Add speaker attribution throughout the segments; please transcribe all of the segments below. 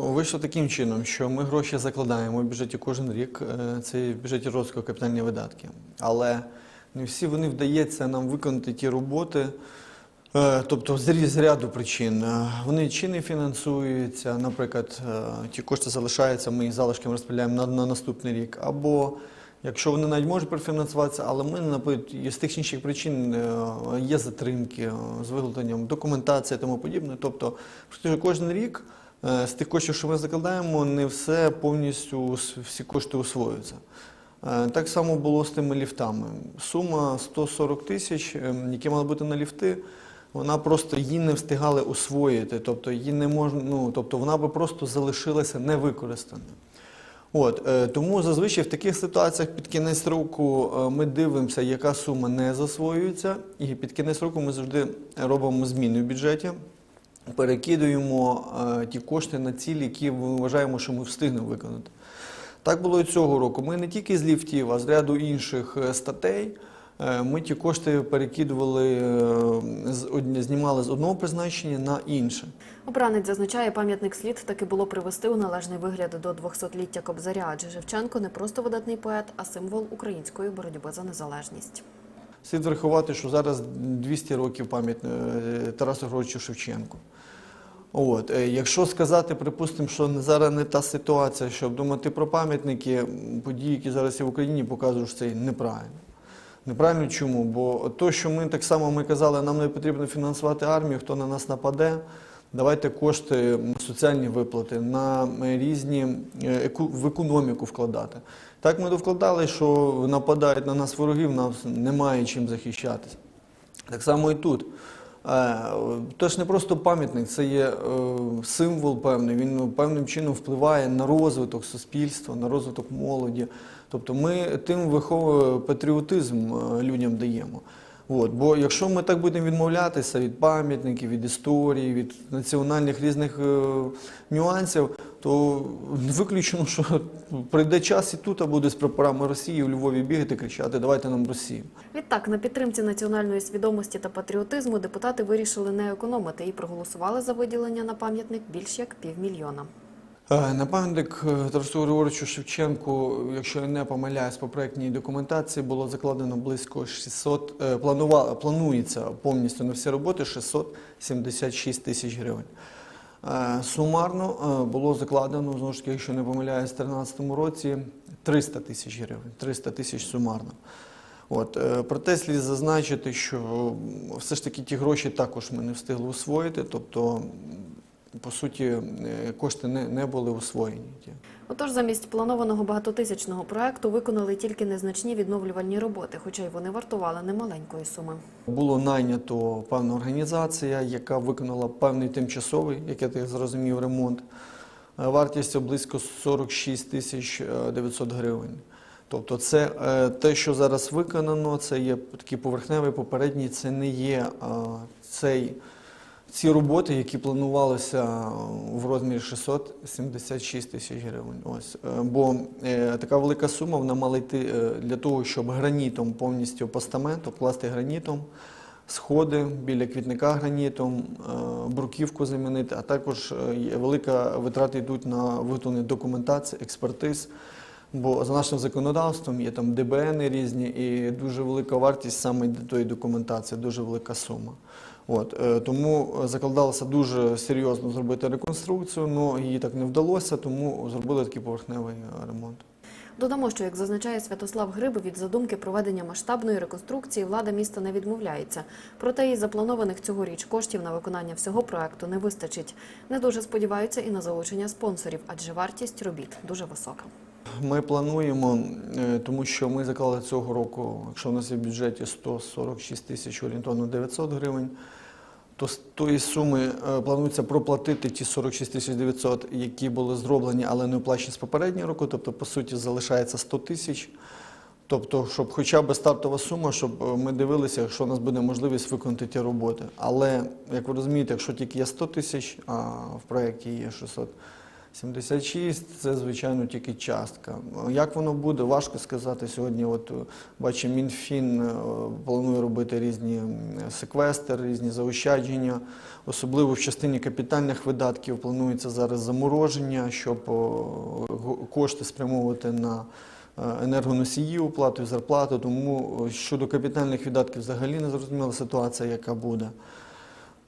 Speaker 1: Вийшло таким чином, що ми гроші закладаємо в бюджеті кожен рік, е, це в бюджеті розвитку капітальні видатки. Але не всі вони вдається нам виконати ті роботи, е, тобто з ряду причин. Е, Вони чи не фінансуються, наприклад, ті кошти залишаються, ми їх залишками розподіляємо на, на наступний рік. Або якщо вони навіть можуть профінансуватися, але ми, наприклад, з тих інших причин є затримки з виготовленням документації і тому подібне. Тобто, кожен рік. Е, З тих коштів, що ми закладаємо, не все повністю всі кошти усвоюються. Е, Так само було з тими ліфтами. Сума 140 тисяч, ем, які мали бути на ліфти, вона просто її не встигали освоїти. Тобто її не можна, ну тобто вона би просто залишилася невикористаною. От, е, тому зазвичай в таких ситуаціях під кінець року ми дивимося, яка сума не засвоюється, і під кінець року ми завжди робимо зміни в бюджеті, перекидуємо е, ті кошти на цілі, які ми вважаємо, що ми встигнемо виконати. Так було і цього року. Ми не тільки з ліфтів, а з ряду інших е, статей. е, Ми ті кошти перекидували, знімали з одного призначення на інше.
Speaker 2: Обранець зазначає, пам'ятник слід таки було привести у належний вигляд до 200-ліття Кобзаря, адже Шевченко не просто видатний поет, а символ української боротьби за незалежність.
Speaker 1: Слід врахувати, що зараз 200 років пам'ять Тарасу Григоровичу Шевченку. От, е, якщо сказати, припустимо, що зараз не та ситуація, щоб думати про пам'ятники, події, які зараз є в Україні, показують, що це неправильно. Неправильно чому? Бо то, що ми так само ми казали, нам не потрібно фінансувати армію, хто на нас нападе. Давайте кошти соціальні виплати, на е, різні е, в економіку вкладати. Так ми довкладали, що нападають на нас ворогів, нам немає чим захищатися. Так само і тут. Е, То ж не просто пам'ятник, це є е, символ певний, він ну, певним чином впливає на розвиток суспільства, на розвиток молоді. Тобто ми тим виховуємо патріотизм е, людям даємо. От, бо якщо ми так будемо відмовлятися від пам'ятників, від історії, від національних різних нюансів, то виключено, що прийде час і тут а буде з прапорами Росії у Львові бігати, кричати Давайте нам Росію.
Speaker 2: Відтак, на підтримці національної свідомості та патріотизму депутати вирішили не економити і проголосували за виділення на пам'ятник більш як півмільйона.
Speaker 1: Е, На пам'ятник е, Тарасу Григоровичу Шевченку, якщо я не помиляюсь, по проектній документації було закладено близько 600, е, планува, планується повністю на всі роботи 676 тисяч гривень. Е, Сумарно е, було закладено, знову ж таки, якщо не помиляюсь, в 2013 році 300 тисяч гривень, 300 тисяч сумарно. От, е, проте слід зазначити, що все ж таки ті гроші також ми не встигли освоїти, тобто, по суті, е, кошти не, не були освоєні.
Speaker 2: Отож, замість планованого багатотисячного проекту виконали тільки незначні відновлювальні роботи, хоча й вони вартували немаленької суми.
Speaker 1: Було найнято певна організація, яка виконала певний тимчасовий, як я так зрозумів, ремонт. Е, Вартістю близько 46 тисяч е, 900 гривень. Тобто, це е, те, що зараз виконано, це є такий поверхневий попередній, це не є е, цей, ці роботи, які планувалися е, в розмірі 676 тисяч гривень. Ось. Е, Бо е, така велика сума вона мала йти е, для того, щоб гранітом повністю постамент обкласти гранітом, сходи біля квітника гранітом, е, бруківку замінити, а також велика витрата йдуть на виготовлення документації, експертиз. Бо за нашим законодавством є там ДБН різні і дуже велика вартість саме тої документації, дуже велика сума. От, е, тому закладалося дуже серйозно зробити реконструкцію, але її так не вдалося, тому зробили такий поверхневий е, ремонт.
Speaker 2: Додамо, що, як зазначає Святослав Гриб, від задумки проведення масштабної реконструкції влада міста не відмовляється. Проте і запланованих цьогоріч коштів на виконання всього проекту не вистачить. Не дуже сподіваються і на залучення спонсорів, адже вартість робіт дуже висока.
Speaker 1: Ми плануємо, е, тому що ми заклали цього року, якщо в нас є в бюджеті 146 тисяч орієнтовно 900 гривень, то з тої суми е, планується проплатити ті 46 тисяч 900, які були зроблені, але не оплачені з попереднього року. Тобто, по суті, залишається 100 тисяч. Тобто, щоб хоча б стартова сума, щоб е, ми дивилися, якщо у нас буде можливість виконати ті роботи. Але, як ви розумієте, якщо тільки є 100 тисяч, а в проєкті є 76 це, звичайно, тільки частка. Як воно буде, важко сказати. Сьогодні, от е, бачимо, Мінфін е, планує робити різні секвестри, різні заощадження. Особливо в частині капітальних видатків планується зараз замороження, щоб кошти спрямовувати на е, енергоносії, оплату зарплату. Тому щодо капітальних видатків взагалі не зрозуміла ситуація, яка буде.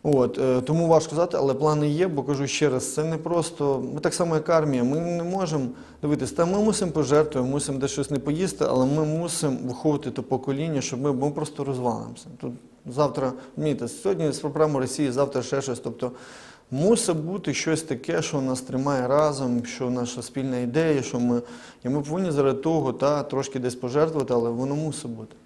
Speaker 1: От, е, тому важко сказати, але плани є, бо кажу ще раз, це не просто. Ми так само, як армія, ми не можемо дивитися, та ми мусимо пожертвувати, мусимо десь щось не поїсти, але ми мусимо виховувати те покоління, щоб ми, ми просто розвалимося. Тут завтра, розумієте, сьогодні з програми Росії, завтра ще щось. Тобто мусить бути щось таке, що нас тримає разом, що наша спільна ідея, що ми. І ми повинні заради того та, трошки десь пожертвувати, але воно мусить бути.